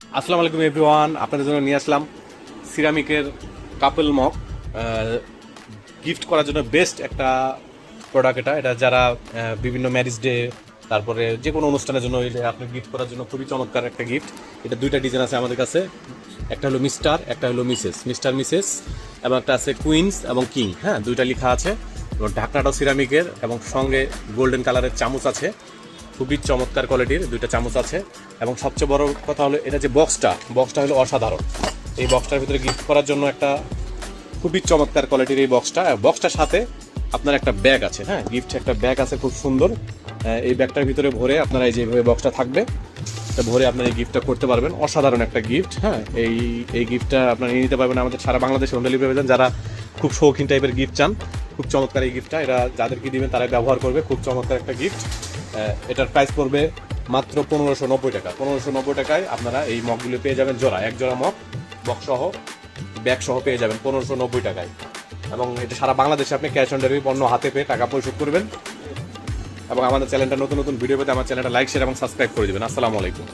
আসসালামু আলাইকুম এভরিওয়ান আপনাদের জন্য নিয়ে আসলাম সিরামিকের কাপল মগ। গিফট করার জন্য বেস্ট একটা প্রোডাক্ট এটা। এটা যারা বিভিন্ন ম্যারেজ ডে তারপরে যে কোনো অনুষ্ঠানের জন্য এটা আপনি গিফট করার জন্য খুবই চমৎকার একটা গিফট এটা দুইটা ডিজাইন আছে আমাদের কাছে। একটা হলো মিস্টার একটা হলো মিসেস মিস্টার মিসেস এবং একটা আছে কুইন্স এবং কিং হ্যাঁ দুইটা লেখা আছে। এবং ঢাকনাটাও সিরামিকের এবং সঙ্গে গোল্ডেন কালারের চামচ আছে। খুবই চমৎকার কোয়ালিটির দুইটা চামচ আছে। এবং সবচেয়ে বড় কথা হলো এটা যে বক্সটা বক্সটা হলো অসাধারণ। এই বক্সটার ভিতরে গিফট করার জন্য একটা খুবই চমৎকার কোয়ালিটির এই বক্সটা বক্সটার সাথে আপনার একটা ব্যাগ আছে হ্যাঁ? গিফট একটা ব্যাগ আছে, খুব সুন্দর। এই ব্যাগটার ভিতরে ভরে আপনারা এই যেভাবে বক্সটা থাকবে এটা ভরে আপনার এই গিফটটা করতে পারবেন। অসাধারণ একটা গিফট হ্যাঁ? এই এই গিফটটা আপনারা নিয়ে নিতে পারবেন আমাদের সারা বাংলাদেশে হোম ডেলিভারি দেন যারা খুব শৌখিন টাইপের গিফট চান, খুব চমৎকার এই গিফটটা এরা যাদেরকে দিবেন তারা ব্যবহার করবে, খুব চমৎকার একটা গিফট এটার প্রাইস পড়বে মাত্র পনেরোশো নব্বই টাকা। পনেরোশো নব্বই টাকায় আপনারা এই মগগুলো পেয়ে যাবেন জোড়া, এক জোড়া মগ বক্সসহ সহ ব্যাগ সহ পেয়ে যাবেন পনেরোশো নব্বই টাকায়। এবং এটা সারা বাংলাদেশে আপনি ক্যাশ অন ডেলিভারি পণ্য হাতে পেয়ে টাকা পরিশোধ করবেন। এবং আমাদের চ্যানেলটা নতুন নতুন ভিডিও পেতে আমার চ্যানেলটা লাইক শেয়ার এবং সাবস্ক্রাইব করে দেবেন। আসসালামু আলাইকুম।